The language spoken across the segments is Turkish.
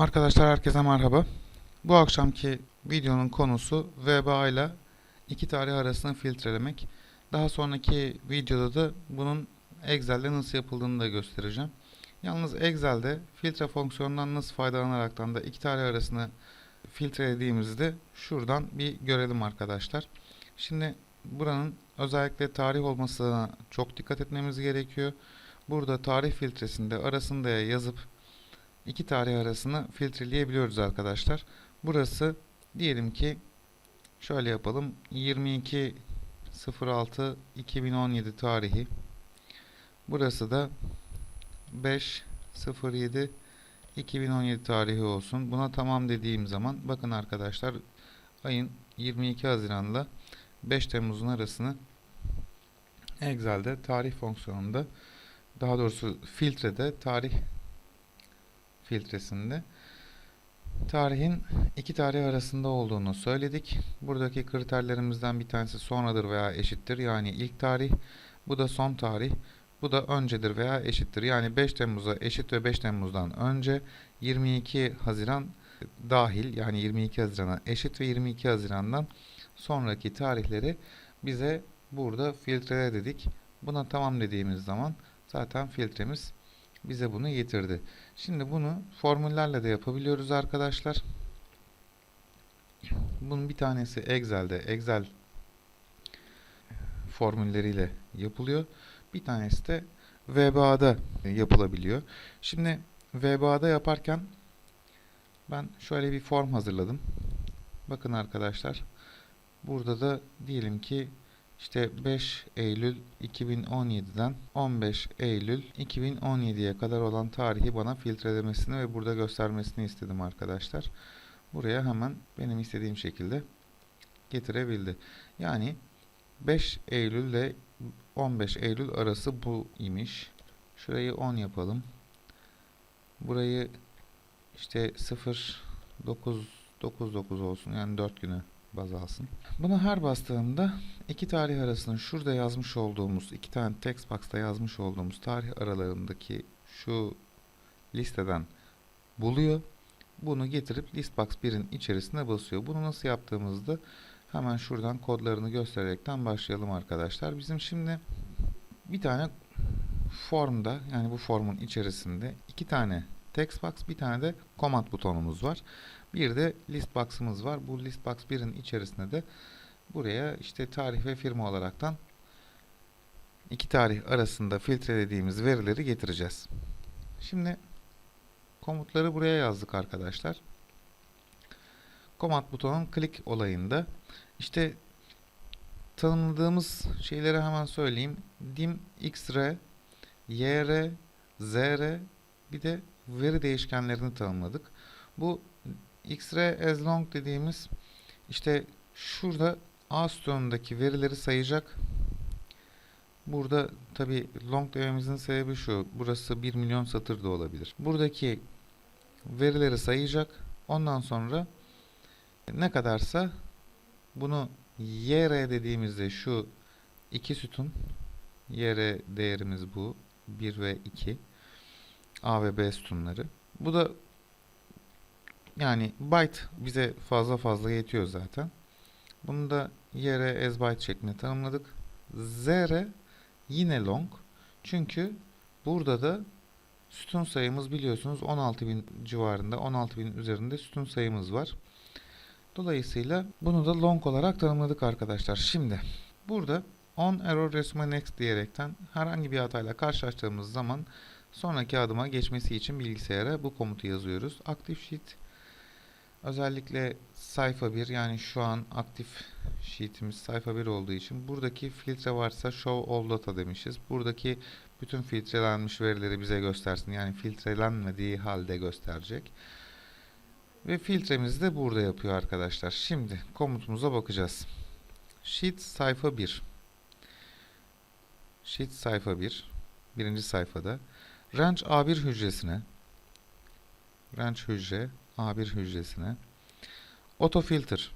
Arkadaşlar herkese merhaba. Bu akşamki videonun konusu VBA ile iki tarih arasını filtrelemek. Daha sonraki videoda da bunun Excel'de nasıl yapıldığını da göstereceğim. Yalnız Excel'de filtre fonksiyonundan nasıl faydalanaraktan da iki tarih arasını filtrelediğimizde şuradan bir görelim arkadaşlar. Şimdi buranın özellikle tarih olmasına çok dikkat etmemiz gerekiyor. Burada tarih filtresinde arasında yazıp iki tarih arasını filtreleyebiliyoruz arkadaşlar. Burası diyelim ki şöyle yapalım. 22 06 2017 tarihi. Burası da 5 07 2017 tarihi olsun. Buna tamam dediğim zaman bakın arkadaşlar ayın 22 Haziran'la 5 Temmuz'un arasını Excel'de tarih fonksiyonunda daha doğrusu filtrede tarih filtresinde tarihin iki tarih arasında olduğunu söyledik. Buradaki kriterlerimizden bir tanesi sonradır veya eşittir. Yani ilk tarih. Bu da son tarih. Bu da öncedir veya eşittir. Yani 5 Temmuz'a eşit ve 5 Temmuz'dan önce 22 Haziran dahil yani 22 Haziran'a eşit ve 22 Haziran'dan sonraki tarihleri bize burada filtrele dedik. Buna tamam dediğimiz zaman zaten filtremiz bize bunu getirdi. Şimdi bunu formüllerle de yapabiliyoruz arkadaşlar. Bunun bir tanesi Excel'de Excel formülleriyle yapılıyor. Bir tanesi de VBA'da yapılabiliyor. Şimdi VBA'da yaparken ben şöyle bir form hazırladım. Bakın arkadaşlar. Burada da diyelim ki işte 5 Eylül 2017'den 15 Eylül 2017'ye kadar olan tarihi bana filtrelemesini ve burada göstermesini istedim arkadaşlar. Buraya hemen benim istediğim şekilde getirebildi. Yani 5 Eylül ile 15 Eylül arası bu imiş. Şurayı 10 yapalım. Burayı işte 0 9 9 9 olsun. Yani 4 günü baz alsın. Buna her bastığımda iki tarih arasında şurada yazmış olduğumuz iki tane text box'ta yazmış olduğumuz tarih aralarındaki şu listeden buluyor. Bunu getirip listbox 1'in içerisine basıyor. Bunu nasıl yaptığımızda hemen şuradan kodlarını göstererekten başlayalım arkadaşlar. Bizim şimdi bir tane formda yani bu formun içerisinde iki tane text box bir tane de command butonumuz var. Bir de list box'ımız var. Bu list box 1'in içerisinde de buraya işte tarih ve firma olaraktan iki tarih arasında filtrelediğimiz verileri getireceğiz. Şimdi komutları buraya yazdık arkadaşlar. Command butonun click olayında işte tanımladığımız şeyleri hemen söyleyeyim. dim xr, yr, zr bir de veri değişkenlerini tanımladık. Bu x-ray as long dediğimiz işte şurada A sütunundaki verileri sayacak. Burada tabi long dememizin sebebi şu. Burası 1 milyon satır da olabilir. Buradaki verileri sayacak. Ondan sonra ne kadarsa bunu YR dediğimizde şu iki sütun YR değerimiz bu. 1 ve 2 A ve B sütunları. Bu da yani byte bize fazla fazla yetiyor zaten. Bunu da yere as byte şeklinde tanımladık. Zr yine long. Çünkü burada da sütun sayımız biliyorsunuz 16.000 civarında 16.000 üzerinde sütun sayımız var. Dolayısıyla bunu da long olarak tanımladık arkadaşlar. Şimdi burada on error resume next diyerekten herhangi bir hatayla karşılaştığımız zaman sonraki adıma geçmesi için bilgisayara bu komutu yazıyoruz. Active sheet Özellikle sayfa 1 yani şu an aktif sheet'imiz sayfa 1 olduğu için buradaki filtre varsa show all data demişiz. Buradaki bütün filtrelenmiş verileri bize göstersin. Yani filtrelenmediği halde gösterecek. Ve filtremizi de burada yapıyor arkadaşlar. Şimdi komutumuza bakacağız. Sheet sayfa 1. Sheet sayfa 1. Birinci sayfada. Range A1 hücresine Range hücre A1 hücresine auto filter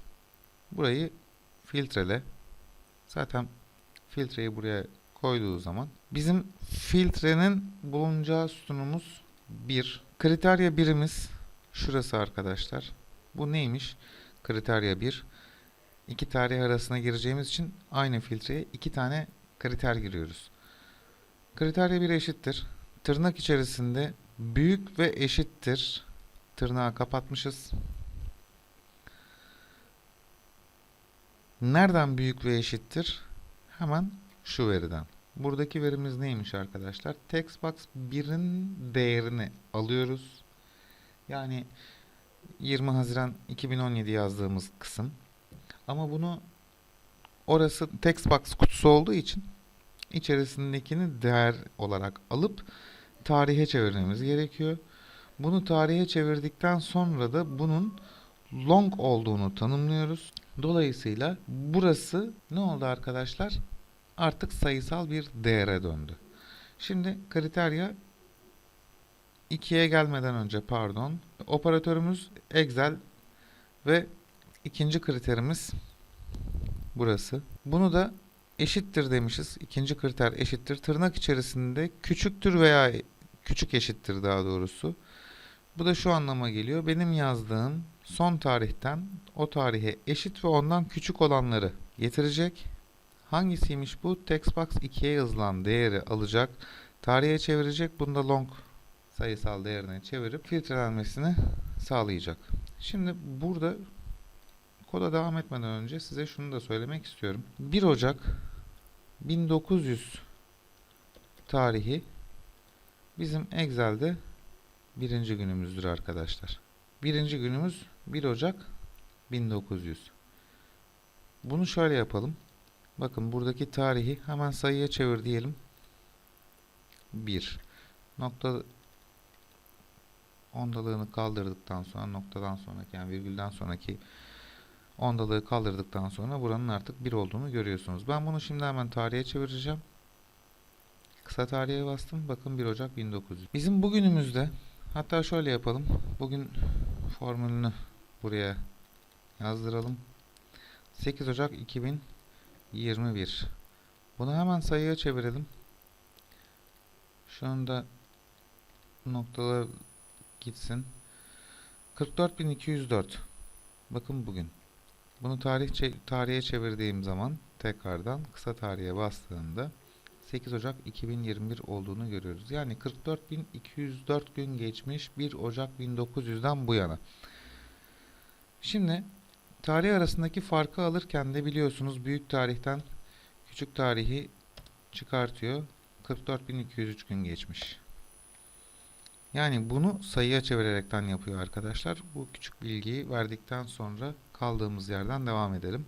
burayı filtrele zaten filtreyi buraya koyduğu zaman bizim filtrenin bulunacağı sütunumuz 1 kriterya birimiz şurası arkadaşlar. Bu neymiş? Kriterya 1. İki tarih arasına gireceğimiz için aynı filtreye iki tane kriter giriyoruz. Kriterya 1 eşittir. Tırnak içerisinde büyük ve eşittir. Tırnağı kapatmışız. Nereden büyük ve eşittir? Hemen şu veriden. Buradaki verimiz neymiş arkadaşlar? Textbox 1'in değerini alıyoruz. Yani 20 Haziran 2017 yazdığımız kısım. Ama bunu orası textbox kutusu olduğu için içerisindekini değer olarak alıp tarihe çevirmemiz gerekiyor. Bunu tarihe çevirdikten sonra da bunun long olduğunu tanımlıyoruz. Dolayısıyla burası ne oldu arkadaşlar? Artık sayısal bir değere döndü. Şimdi kriterya 2'ye gelmeden önce pardon. Operatörümüz Excel ve ikinci kriterimiz burası. Bunu da eşittir demişiz. İkinci kriter eşittir. Tırnak içerisinde küçüktür veya küçük eşittir daha doğrusu. Bu da şu anlama geliyor. Benim yazdığım son tarihten o tarihe eşit ve ondan küçük olanları getirecek. Hangisiymiş bu? Textbox 2'ye yazılan değeri alacak. Tarihe çevirecek. Bunda long sayısal değerine çevirip filtrelenmesini sağlayacak. Şimdi burada koda devam etmeden önce size şunu da söylemek istiyorum. 1 Ocak 1900 tarihi bizim Excel'de birinci günümüzdür arkadaşlar. Birinci günümüz 1 Ocak 1900. Bunu şöyle yapalım. Bakın buradaki tarihi hemen sayıya çevir diyelim. 1. Nokta ondalığını kaldırdıktan sonra noktadan sonraki yani virgülden sonraki ondalığı kaldırdıktan sonra buranın artık 1 olduğunu görüyorsunuz. Ben bunu şimdi hemen tarihe çevireceğim. Kısa tarihe bastım. Bakın 1 Ocak 1900. Bizim bugünümüzde hatta şöyle yapalım. Bugün formülünü buraya yazdıralım. 8 Ocak 2021. Bunu hemen sayıya çevirelim. Şu anda noktalar gitsin. 44204. Bakın bugün. Bunu tarih tarihe çevirdiğim zaman tekrardan kısa tarihe bastığımda 8 Ocak 2021 olduğunu görüyoruz. Yani 44.204 gün geçmiş 1 Ocak 1900'den bu yana. Şimdi tarih arasındaki farkı alırken de biliyorsunuz büyük tarihten küçük tarihi çıkartıyor. 44.203 gün geçmiş. Yani bunu sayıya çevirerekten yapıyor arkadaşlar. Bu küçük bilgiyi verdikten sonra kaldığımız yerden devam edelim.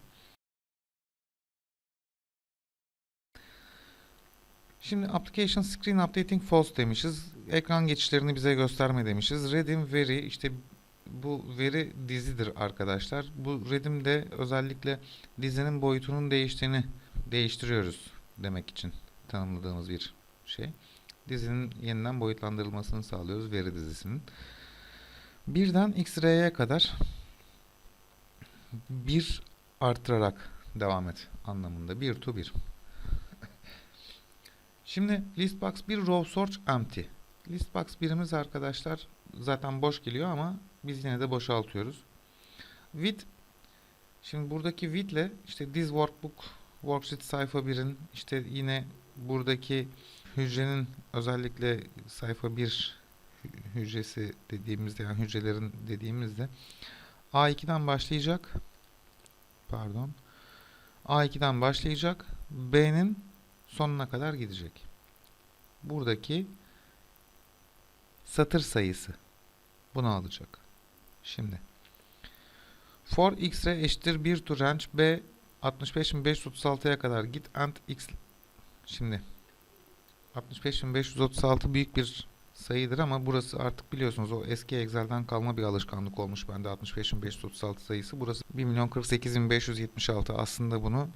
Şimdi application screen updating false demişiz. Ekran geçişlerini bize gösterme demişiz. Redim veri işte bu veri dizidir arkadaşlar. Bu redim de özellikle dizinin boyutunun değiştiğini değiştiriyoruz demek için tanımladığımız bir şey. Dizinin yeniden boyutlandırılmasını sağlıyoruz veri dizisinin. Birden xr'ye kadar bir artırarak devam et anlamında. 1 to 1. Şimdi listbox 1 row search empty. Listbox birimiz arkadaşlar zaten boş geliyor ama biz yine de boşaltıyoruz. With şimdi buradaki with ile işte this workbook worksheet sayfa 1'in işte yine buradaki hücrenin özellikle sayfa 1 hücresi dediğimizde yani hücrelerin dediğimizde A2'den başlayacak. Pardon. A2'den başlayacak. B'nin sonuna kadar gidecek. Buradaki satır sayısı bunu alacak. Şimdi for x eşittir 1 to range b 65536'ya kadar git and x şimdi 65536 büyük bir sayıdır ama burası artık biliyorsunuz o eski Excel'den kalma bir alışkanlık olmuş bende 65536 sayısı. Burası 1.048.576 aslında bunu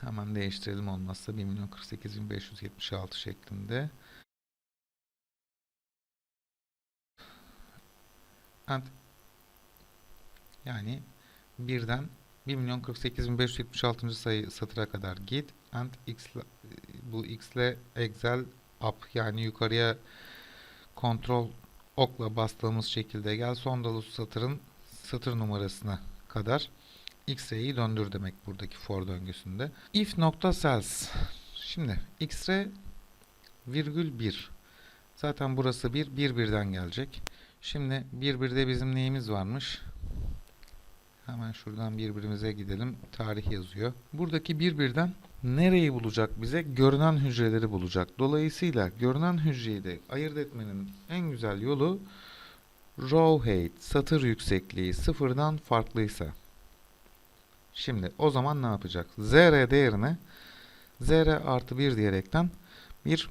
hemen değiştirelim olmazsa 1.048.576 şeklinde. And yani birden 1.048.576. sayı satıra kadar git and x bu x ile excel up yani yukarıya kontrol okla bastığımız şekilde gel son dolu satırın satır numarasına kadar X-ray'i döndür demek buradaki for döngüsünde. If nokta cells. Şimdi X-ray virgül 1. Zaten burası 1, 1 birden gelecek. Şimdi 1 birde bizim neyimiz varmış? Hemen şuradan birbirimize gidelim. Tarih yazıyor. Buradaki bir birden nereyi bulacak bize? Görünen hücreleri bulacak. Dolayısıyla görünen hücreyi de ayırt etmenin en güzel yolu row height, satır yüksekliği sıfırdan farklıysa. Şimdi o zaman ne yapacak? zr değerine zr artı 1 diyerekten bir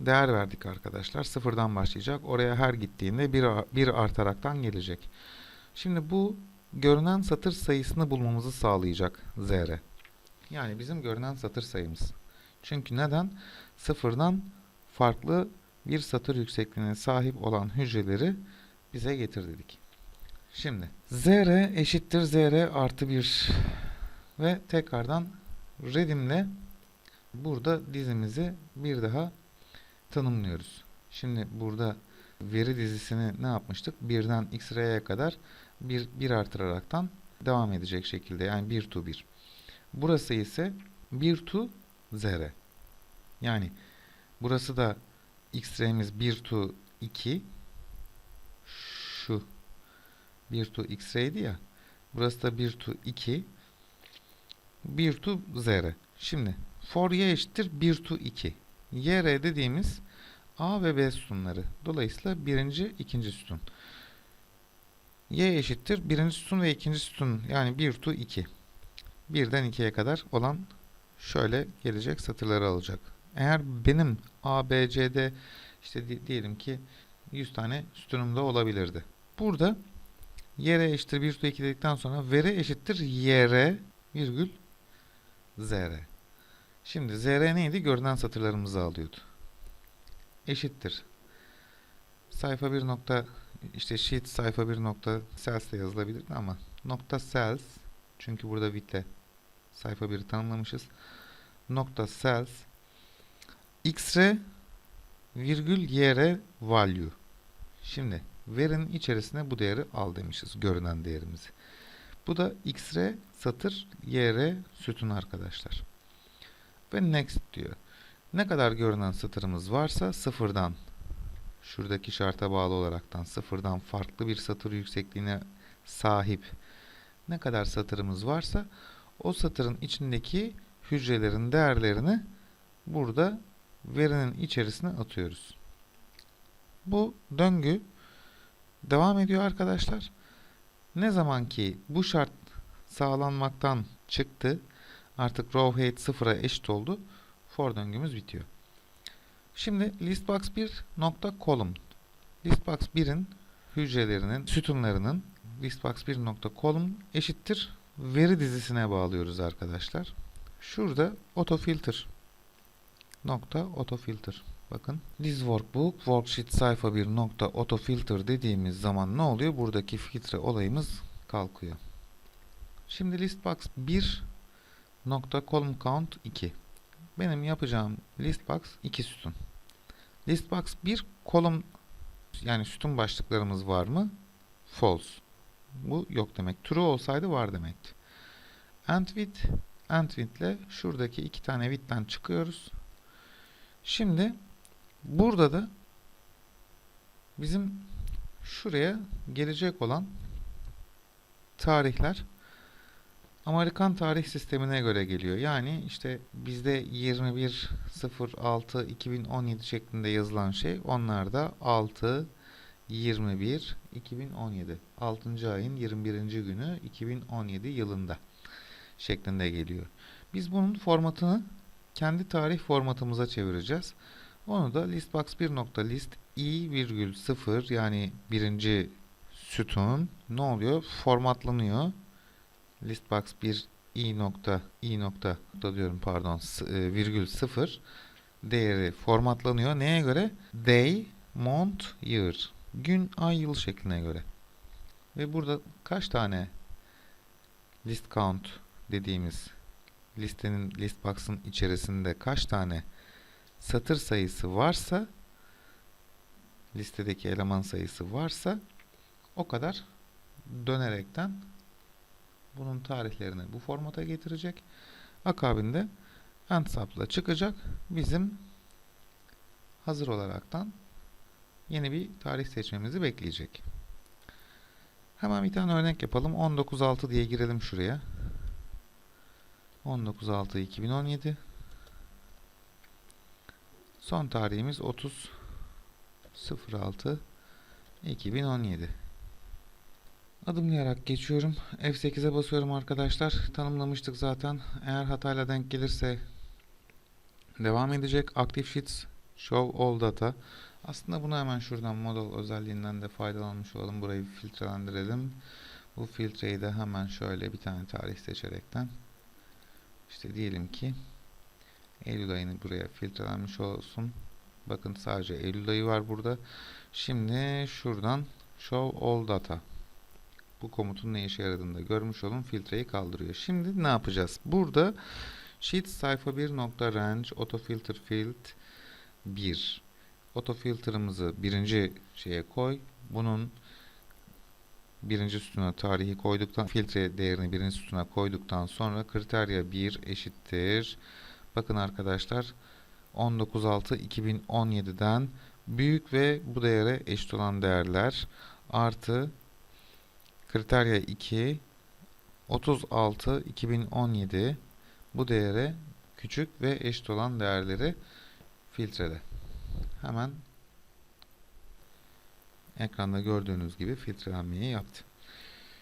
değer verdik arkadaşlar. Sıfırdan başlayacak. Oraya her gittiğinde bir, bir artaraktan gelecek. Şimdi bu görünen satır sayısını bulmamızı sağlayacak zr. Yani bizim görünen satır sayımız. Çünkü neden? Sıfırdan farklı bir satır yüksekliğine sahip olan hücreleri bize getir dedik. Şimdi zr eşittir zr artı 1 ve tekrardan redimle burada dizimizi bir daha tanımlıyoruz. Şimdi burada veri dizisini ne yapmıştık? Birden x-ray'e kadar bir, bir artıraraktan devam edecek şekilde yani 1 to 1. Burası ise 1 to 0. Yani burası da x-ray'miz 1 to 2 şu 1 to x-ray'di ya. Burası da 1 to 2 1 to 0. Şimdi for y eşittir 1 to 2. yer dediğimiz A ve B sütunları. Dolayısıyla birinci, ikinci sütun. Y eşittir birinci sütun ve ikinci sütun yani 1 to 2. 1'den 2'ye kadar olan şöyle gelecek satırları alacak. Eğer benim A, B, C'de işte diyelim ki 100 tane sütunum da olabilirdi. Burada YR eşittir 1 to 2 dedikten sonra veri eşittir YR virgül ZR. Şimdi ZR neydi? Görünen satırlarımızı alıyordu. Eşittir. Sayfa 1 nokta işte sheet sayfa 1 nokta cells de yazılabilirdi ama nokta cells çünkü burada width'le sayfa 1'i tanımlamışız. Nokta cells xr virgül yer value. Şimdi verinin içerisine bu değeri al demişiz. Görünen değerimizi. Bu da xr satır yer sütun arkadaşlar. Ve next diyor. Ne kadar görünen satırımız varsa sıfırdan şuradaki şarta bağlı olaraktan sıfırdan farklı bir satır yüksekliğine sahip ne kadar satırımız varsa o satırın içindeki hücrelerin değerlerini burada verinin içerisine atıyoruz. Bu döngü devam ediyor arkadaşlar. Ne zaman ki bu şart sağlanmaktan çıktı artık row height sıfıra eşit oldu for döngümüz bitiyor. Şimdi listbox 1 nokta column. Listbox 1'in hücrelerinin, sütunlarının listbox 1 nokta column eşittir veri dizisine bağlıyoruz arkadaşlar. Şurada autofilter nokta autofilter. Bakın this workbook worksheet sayfa 1 nokta autofilter dediğimiz zaman ne oluyor? Buradaki filtre olayımız kalkıyor. Şimdi listbox 1 nokta column count 2. Benim yapacağım listbox 2 sütun. Listbox 1 kolum yani sütun başlıklarımız var mı? False. Bu yok demek. True olsaydı var demekti. End with end with ile şuradaki iki tane with'ten çıkıyoruz. Şimdi burada da bizim şuraya gelecek olan tarihler Amerikan tarih sistemine göre geliyor. Yani işte bizde 21.06.2017 şeklinde yazılan şey onlarda 6 21 2017 6. ayın 21. günü 2017 yılında şeklinde geliyor. Biz bunun formatını kendi tarih formatımıza çevireceğiz. Onu da listbox 1.list i virgül 0 yani birinci sütun ne oluyor? Formatlanıyor listbox 1 i nokta i nokta da diyorum pardon e, virgül 0 değeri formatlanıyor. Neye göre? Day, month, year. Gün, ay, yıl şekline göre. Ve burada kaç tane list count dediğimiz listenin listbox'ın içerisinde kaç tane satır sayısı varsa listedeki eleman sayısı varsa o kadar dönerekten bunun tarihlerini bu formata getirecek. Akabinde end sapla çıkacak. Bizim hazır olaraktan yeni bir tarih seçmemizi bekleyecek. Hemen bir tane örnek yapalım. 19.6 diye girelim şuraya. 19.6 2017 Son tarihimiz 30 06 2017 Adımlayarak geçiyorum. F8'e basıyorum arkadaşlar. Tanımlamıştık zaten. Eğer hatayla denk gelirse devam edecek. Active Sheets Show All Data. Aslında bunu hemen şuradan model özelliğinden de faydalanmış olalım. Burayı filtrelendirelim. Bu filtreyi de hemen şöyle bir tane tarih seçerekten işte diyelim ki Eylül ayını buraya filtrelenmiş olsun. Bakın sadece Eylül ayı var burada. Şimdi şuradan Show All Data. Bu komutun ne işe yaradığını da görmüş olun. Filtreyi kaldırıyor. Şimdi ne yapacağız? Burada Sheet sayfa 1 nokta range autofilter field 1 autofilter'ımızı birinci şeye koy. Bunun birinci sütuna tarihi koyduktan filtre değerini birinci sütuna koyduktan sonra kriterya 1 eşittir. Bakın arkadaşlar 19.6.2017'den büyük ve bu değere eşit olan değerler artı kriterya 2 36 2017 bu değere küçük ve eşit olan değerleri filtrele. Hemen ekranda gördüğünüz gibi filtrelenmeyi yaptı.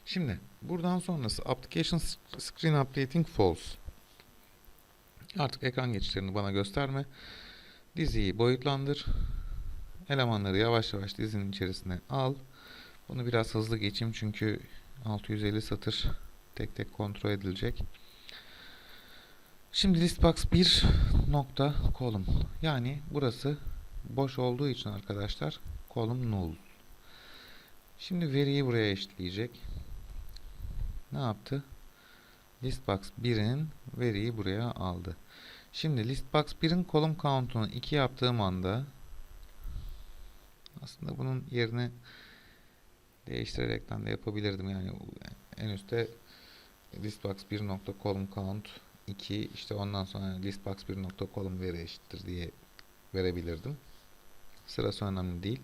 Şimdi buradan sonrası application screen updating false. Artık ekran geçişlerini bana gösterme. Diziyi boyutlandır. Elemanları yavaş yavaş dizinin içerisine al. Bunu biraz hızlı geçeyim çünkü 650 satır tek tek kontrol edilecek. Şimdi listbox 1 nokta kolum. Yani burası boş olduğu için arkadaşlar kolum null. Şimdi veriyi buraya eşitleyecek. Ne yaptı? Listbox 1'in veriyi buraya aldı. Şimdi listbox 1'in column count'unu 2 yaptığım anda aslında bunun yerini değiştirerekten de yapabilirdim. Yani en üstte listbox 1 nokta column count 2 işte ondan sonra listbox 1 nokta column veri eşittir diye verebilirdim. Sırası önemli değil.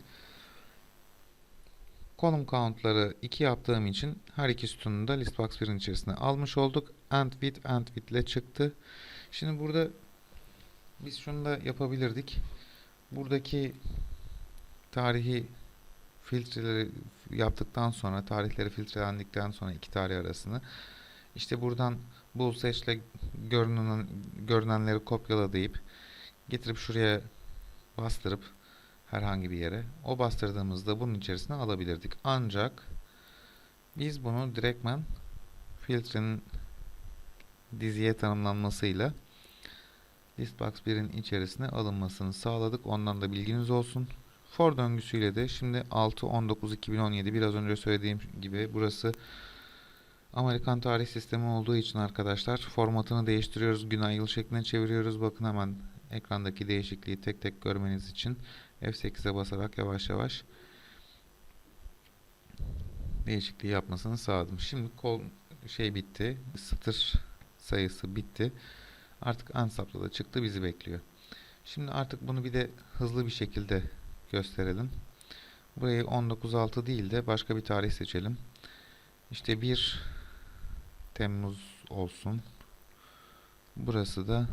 Column count'ları 2 yaptığım için her iki sütununu da listbox 1'in içerisine almış olduk. End with end with ile çıktı. Şimdi burada biz şunu da yapabilirdik. Buradaki tarihi filtreleri yaptıktan sonra tarihleri filtrelendikten sonra iki tarih arasını işte buradan search ile görünen, görünenleri kopyala deyip getirip şuraya bastırıp herhangi bir yere o bastırdığımızda bunun içerisine alabilirdik. Ancak biz bunu direktmen filtrenin diziye tanımlanmasıyla listbox 1'in içerisine alınmasını sağladık. Ondan da bilginiz olsun. For döngüsüyle de şimdi 6.19.2017 biraz önce söylediğim gibi burası Amerikan tarih sistemi olduğu için arkadaşlar formatını değiştiriyoruz. Gün ay yıl şekline çeviriyoruz. Bakın hemen ekrandaki değişikliği tek tek görmeniz için F8'e basarak yavaş yavaş değişikliği yapmasını sağladım. Şimdi kol şey bitti. Satır sayısı bitti. Artık ansapla da çıktı bizi bekliyor. Şimdi artık bunu bir de hızlı bir şekilde gösterelim. Burayı 19.6 değil de başka bir tarih seçelim. İşte 1 Temmuz olsun. Burası da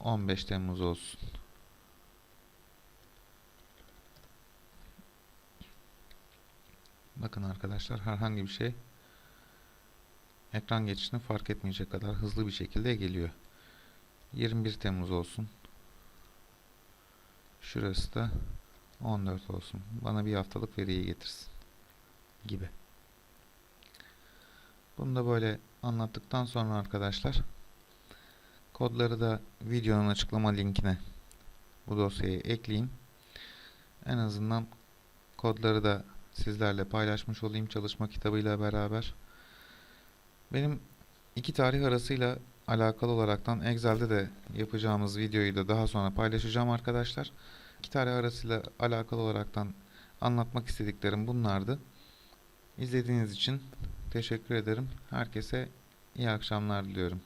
15 Temmuz olsun. Bakın arkadaşlar herhangi bir şey ekran geçişini fark etmeyecek kadar hızlı bir şekilde geliyor. 21 Temmuz olsun. Şurası da 14 olsun. Bana bir haftalık veriyi getirsin. Gibi. Bunu da böyle anlattıktan sonra arkadaşlar kodları da videonun açıklama linkine bu dosyayı ekleyeyim. En azından kodları da sizlerle paylaşmış olayım çalışma kitabıyla beraber. Benim iki tarih arasıyla alakalı olaraktan Excel'de de yapacağımız videoyu da daha sonra paylaşacağım arkadaşlar. iki tane arasıyla alakalı olaraktan anlatmak istediklerim bunlardı. İzlediğiniz için teşekkür ederim. Herkese iyi akşamlar diliyorum.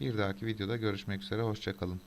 Bir dahaki videoda görüşmek üzere. Hoşçakalın.